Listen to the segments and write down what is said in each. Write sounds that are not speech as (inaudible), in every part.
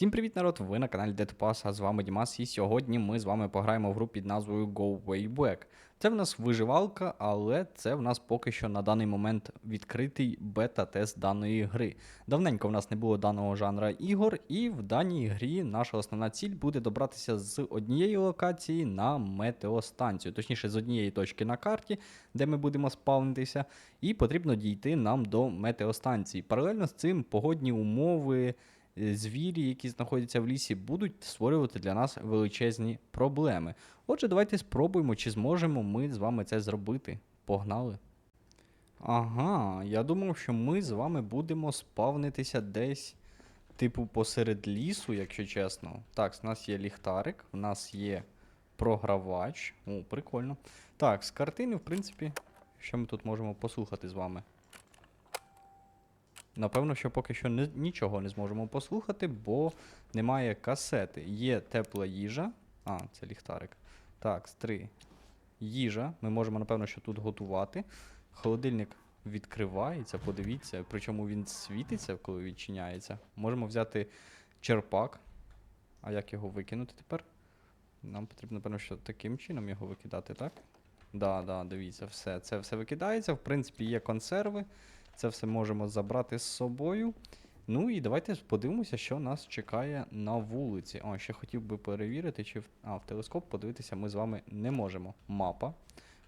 Всім привіт, народ! Ви на каналі Dead Pass, а з вами Дімас, і сьогодні ми з вами пограємо в гру під назвою Go Way Back. Це в нас виживалка, але це в нас поки що на даний момент відкритий бета-тест даної гри. Давненько в нас не було даного жанра ігор, і в даній грі наша основна ціль буде добратися з однієї локації на метеостанцію, точніше з однієї точки на карті, де ми будемо спавнитися, і потрібно дійти нам до метеостанції. Паралельно з цим погодні умови звірі, які знаходяться в лісі, будуть створювати для нас величезні проблеми. Отже, давайте спробуємо, чи зможемо ми з вами це зробити. Погнали. Ага, я думав, що ми з вами будемо спавнитися десь, типу, посеред лісу, якщо чесно. Так, у нас є ліхтарик, у нас є програвач. О, прикольно. Так, з картини, в принципі, що ми тут можемо послухати з вами? Напевно, що поки що не, нічого не зможемо послухати, бо немає касети. Є тепла їжа. А, це ліхтарик. Так, три. Їжа. Ми можемо, напевно, що тут готувати. Холодильник відкривається, подивіться, причому він світиться, коли відчиняється. Можемо взяти черпак. А як його викинути тепер? Нам потрібно, напевно, що таким чином його викидати, так? Да, да, дивіться, все. Це все викидається. В принципі, є консерви. Це все можемо забрати з собою. Ну і давайте подивимося, що нас чекає на вулиці. О, ще хотів би перевірити, чи в, а, в телескоп подивитися ми з вами не можемо. Мапа.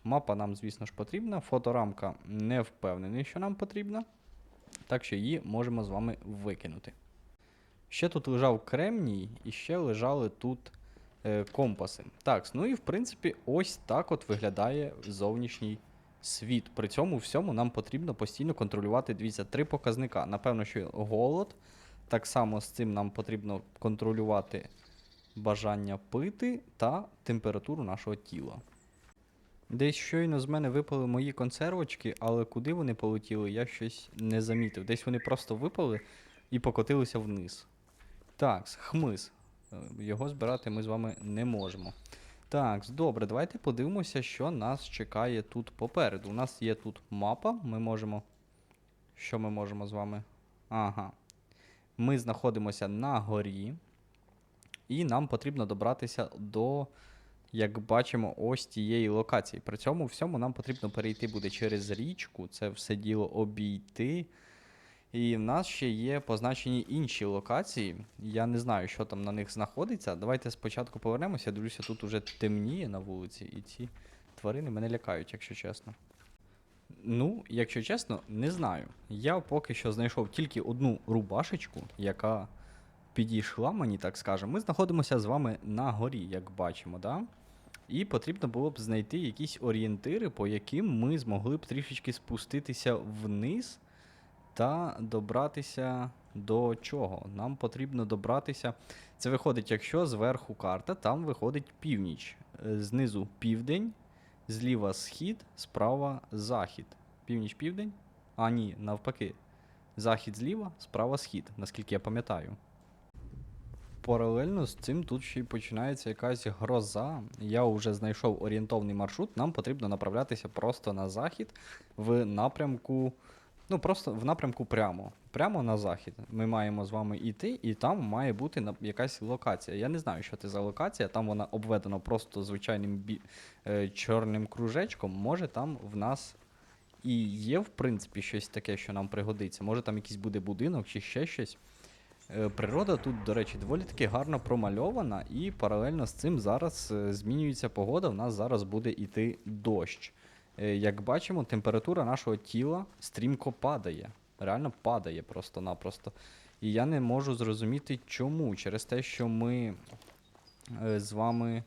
Мапа нам, звісно ж, потрібна. Фоторамка не впевнений, що нам потрібна. Так що її можемо з вами викинути. Ще тут лежав кремній, і ще лежали тут е, компаси. Так, ну і в принципі, ось так от виглядає зовнішній світ. При цьому всьому нам потрібно постійно контролювати, дивіться, три показника. Напевно, що голод. Так само з цим нам потрібно контролювати бажання пити та температуру нашого тіла. Десь щойно з мене випали мої консервочки, але куди вони полетіли, я щось не замітив. Десь вони просто випали і покотилися вниз. Так, хмиз. Е, Його збирати ми з вами не можемо. Так, добре, давайте подивимося, що нас чекає тут попереду. У нас є тут мапа, ми можемо. Що ми можемо з вами? Ага. Ми знаходимося на горі, і нам потрібно добратися до, як бачимо, ось тієї локації. При цьому всьому нам потрібно перейти буде через річку, це все діло обійти. І в нас ще є позначені інші локації. Я не знаю, що там на них знаходиться. Давайте спочатку повернемося. Я дивлюся, тут уже темніє на вулиці, і ці тварини мене лякають, якщо чесно. Ну, якщо чесно, не знаю. Я поки що знайшов тільки одну рубашечку, яка підійшла мені, так скажемо. Ми знаходимося з вами на горі, як бачимо, да? І потрібно було б знайти якісь орієнтири, по яким ми змогли б трішечки спуститися вниз та добратися до чого? Нам потрібно добратися. Це виходить, якщо зверху карта, там виходить північ. Е, Знизу південь, зліва схід, справа захід. Північ-південь? А, ні, навпаки. Захід зліва, справа схід, наскільки я пам'ятаю. Паралельно з цим тут ще й починається якась гроза. Я вже знайшов орієнтовний маршрут. Нам потрібно направлятися просто на захід в напрямку. Ну, просто в напрямку прямо. Прямо на захід. Ми маємо з вами йти, і там має бути якась локація. Я не знаю, що це за локація. Там вона обведена просто звичайним бі... е, чорним кружечком. Може, там в нас і є, в принципі, щось таке, що нам пригодиться. Може, там якийсь буде будинок чи ще щось. Е, Природа тут, до речі, доволі таки гарно промальована, і паралельно з цим зараз е, змінюється погода. В нас зараз буде йти дощ. Е, Як бачимо, температура нашого тіла стрімко падає. Реально падає просто-напросто. І я не можу зрозуміти, чому. Через те, що ми е, з вами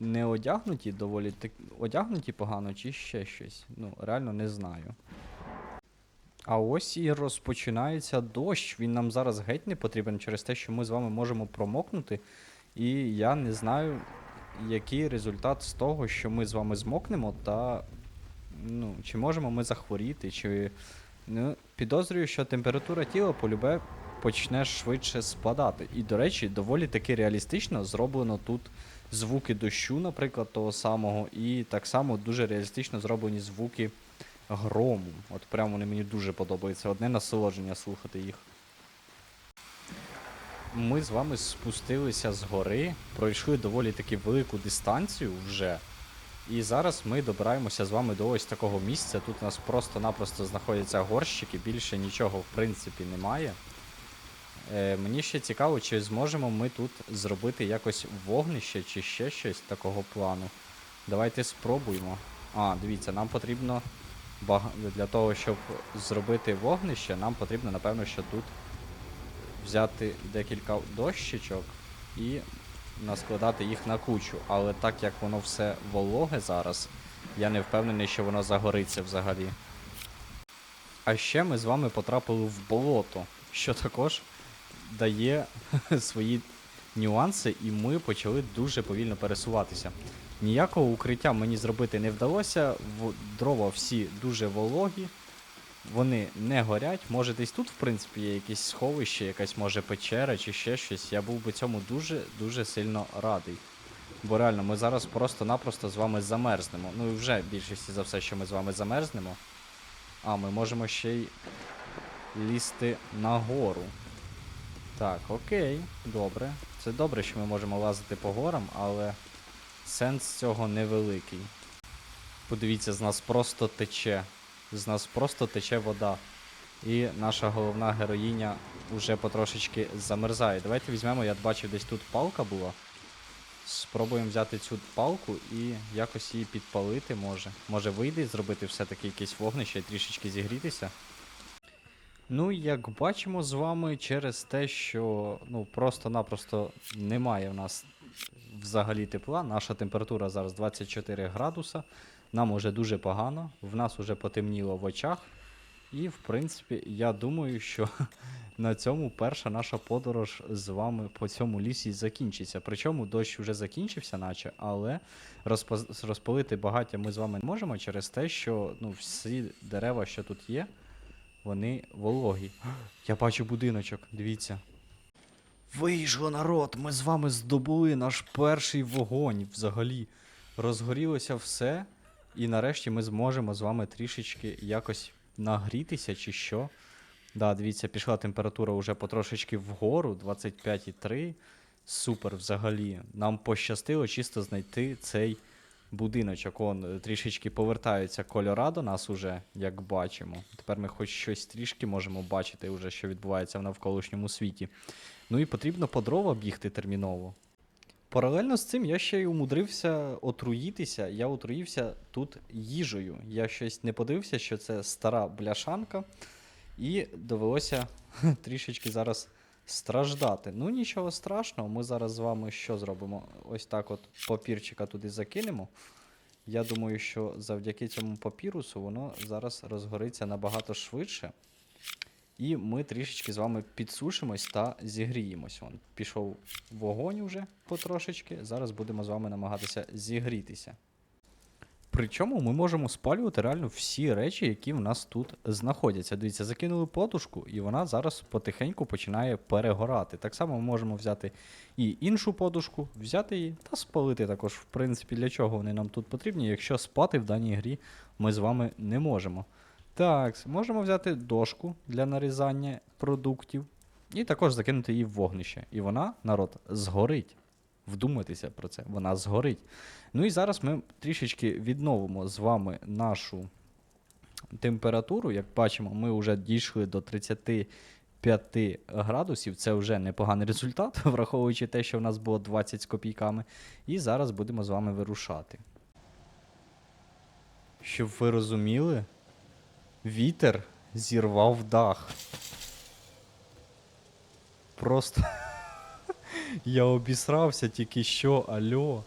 не одягнуті доволі так... одягнуті погано, чи ще щось. Ну, реально не знаю. А ось і розпочинається дощ. Він нам зараз геть не потрібен через те, що ми з вами можемо промокнути. І я не знаю, який результат з того, що ми з вами змокнемо, та ну, чи можемо ми захворіти, чи. Ну, підозрюю, що температура тіла полюбе почне швидше спадати. І, до речі, доволі таки реалістично зроблено тут звуки дощу, наприклад, того самого, і так само дуже реалістично зроблені звуки грому. От прямо вони мені дуже подобаються. Одне насолодження слухати їх. Ми з вами спустилися з гори, пройшли доволі таки велику дистанцію вже. І зараз ми добираємося з вами до ось такого місця. Тут у нас просто-напросто знаходяться горщики, більше нічого в принципі немає. Е, мені ще цікаво, чи зможемо ми тут зробити якось вогнище чи ще щось такого плану. Давайте спробуємо. А, дивіться, нам потрібно для того, щоб зробити вогнище, нам потрібно, напевно, що тут взяти декілька дощечок і наскладати їх на кучу. Але так як воно все вологе зараз, я не впевнений, що воно загориться взагалі. А ще ми з вами потрапили в болото, що також дає (laughs) свої нюанси, і ми почали дуже повільно пересуватися. Ніякого укриття мені зробити не вдалося. Дрова всі дуже вологі, вони не горять. Може, десь тут, в принципі, є якесь сховище, якась може печера чи ще щось. Я був би цьому дуже-дуже сильно радий. Бо реально, ми зараз просто-напросто з вами замерзнемо. Ну і вже більшості за все, що ми з вами замерзнемо. А, ми можемо ще й лізти нагору. Так, окей, добре. Це добре, що ми можемо лазити по горам, але сенс цього невеликий. Подивіться, з нас просто тече. З нас просто тече вода. І наша головна героїня уже потрошечки замерзає. Давайте візьмемо, я бачив, десь тут палка була. Спробуємо взяти цю палку і якось її підпалити може. Може вийде зробити все-таки якесь вогнище і трішечки зігрітися. Ну, як бачимо з вами, через те, що ну, просто-напросто немає в нас взагалі тепла. Наша температура зараз 24 градуса. Нам уже дуже погано, в нас уже потемніло в очах. І, в принципі, я думаю, що (laughs) на цьому перша наша подорож з вами по цьому лісі закінчиться. Причому дощ вже закінчився, наче, але розпалити багаття ми з вами не можемо через те, що ну, всі дерева, що тут є, вони вологі. (gasps) Я бачу будиночок, дивіться. Вийшло народ, ми з вами здобули наш перший вогонь взагалі. Розгорілося все, і нарешті ми зможемо з вами трішечки якось нагрітися чи що. Да, дивіться, пішла температура вже потрошечки вгору, 25,3. Супер взагалі. Нам пощастило чисто знайти цей будиночок. Он е, трішечки повертаються кольора до нас уже, як бачимо. Тепер ми хоч щось трішки можемо бачити, уже, що відбувається в навколишньому світі. Ну і потрібно по дрова бігти терміново. Паралельно з цим я ще й умудрився отруїтися. Я отруївся тут їжею. Я щось не подивився, що це стара бляшанка, і довелося (laughs) трішечки зараз страждати. Ну нічого страшного, ми зараз з вами що зробимо? Ось так от папірчика туди закинемо. Я думаю, що завдяки цьому папірусу воно зараз розгориться набагато швидше. І ми трішечки з вами підсушимось та зігріємось. Вон, пішов вогонь уже потрошечки. Зараз будемо з вами намагатися зігрітися. Причому ми можемо спалювати реально всі речі, які в нас тут знаходяться. Дивіться, закинули подушку, і вона зараз потихеньку починає перегорати. Так само ми можемо взяти і іншу подушку, взяти її та спалити також. В принципі, для чого вони нам тут потрібні, якщо спати в даній грі ми з вами не можемо. Так, можемо взяти дошку для нарізання продуктів і також закинути її в вогнище. І вона, народ, згорить. Вдумайтеся про це, вона згорить. Ну і зараз ми трішечки відновимо з вами нашу температуру. Як бачимо, ми вже дійшли до 35 градусів. Це вже непоганий результат, (laughs) враховуючи те, що в нас було 20 з копійками. І зараз будемо з вами вирушати. Щоб ви розуміли, вітер зірвав дах. Просто (laughs) я обісрався тільки що, альо.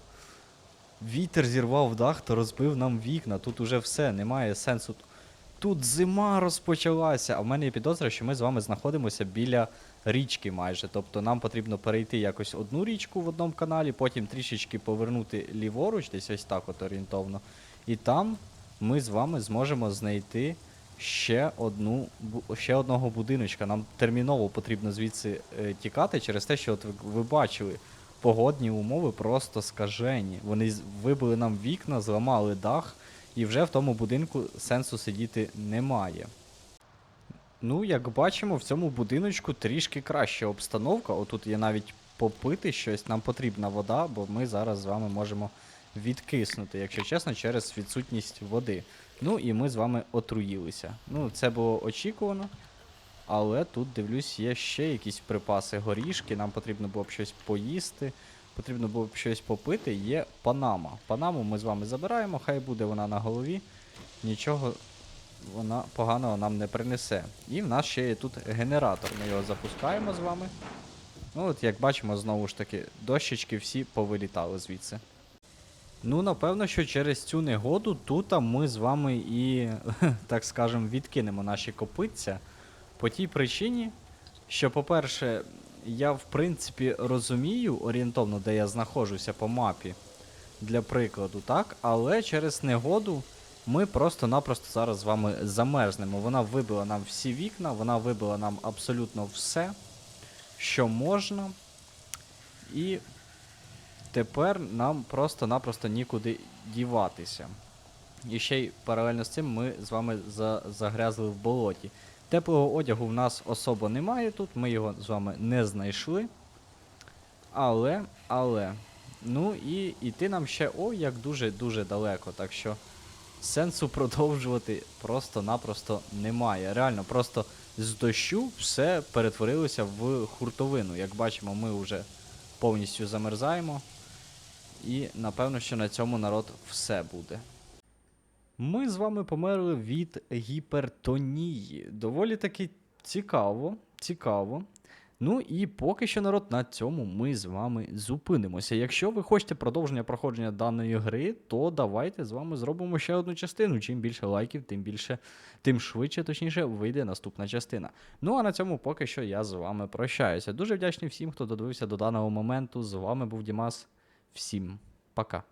Вітер зірвав дах та розбив нам вікна. Тут уже все, немає сенсу. Тут зима розпочалася. А в мене є підозра, що ми з вами знаходимося біля річки майже. Тобто нам потрібно перейти якось одну річку в одному каналі, потім трішечки повернути ліворуч, десь ось так от орієнтовно. І там ми з вами зможемо знайти ще, одну, ще одного будиночка. Нам терміново потрібно звідси е, тікати через те, що от ви, ви бачили, погодні умови просто скажені. Вони вибили нам вікна, зламали дах, і вже в тому будинку сенсу сидіти немає. Ну, як бачимо, в цьому будиночку трішки краща обстановка. Отут є навіть попити щось, нам потрібна вода, бо ми зараз з вами можемо відкиснути, якщо чесно, через відсутність води. Ну і ми з вами отруїлися. Ну, це було очікувано. Але тут, дивлюсь, є ще якісь припаси горішки, нам потрібно було б щось поїсти, потрібно було б щось попити. Є панама. Панаму ми з вами забираємо, хай буде вона на голові. Нічого вона поганого нам не принесе. І в нас ще є тут генератор. Ми його запускаємо з вами. Ну, от як бачимо, знову ж таки, дощечки всі повилітали звідси. Ну, напевно, що через цю негоду тут ми з вами і, (laughs) так скажемо, відкинемо наші копитця. По тій причині, що, по-перше, я в принципі розумію орієнтовно, де я знаходжуся по мапі, для прикладу, так? Але через негоду ми просто-напросто зараз з вами замерзнемо. Вона вибила нам всі вікна, вона вибила нам абсолютно все, що можна. І тепер нам просто-напросто нікуди діватися. І ще й паралельно з цим ми з вами за- загрязли в болоті. Теплого одягу в нас особо немає тут, ми його з вами не знайшли. Але, але. Ну і йти нам ще ой як дуже-дуже далеко. Так що сенсу (laughs) продовжувати просто-напросто немає. Реально, просто з дощу все перетворилося в хуртовину. Як бачимо, ми вже повністю замерзаємо. І напевно, що на цьому народ все буде. Ми з вами померли від гіпертонії. Доволі таки цікаво, цікаво. Ну і поки що, народ, на цьому ми з вами зупинимося. Якщо ви хочете продовження проходження даної гри, то давайте з вами зробимо ще одну частину. Чим більше лайків, тим більше, тим швидше, точніше, вийде наступна частина. Ну а на цьому поки що я з вами прощаюся. Дуже вдячний всім, хто додивився до даного моменту. З вами був Дімас. Всім пока.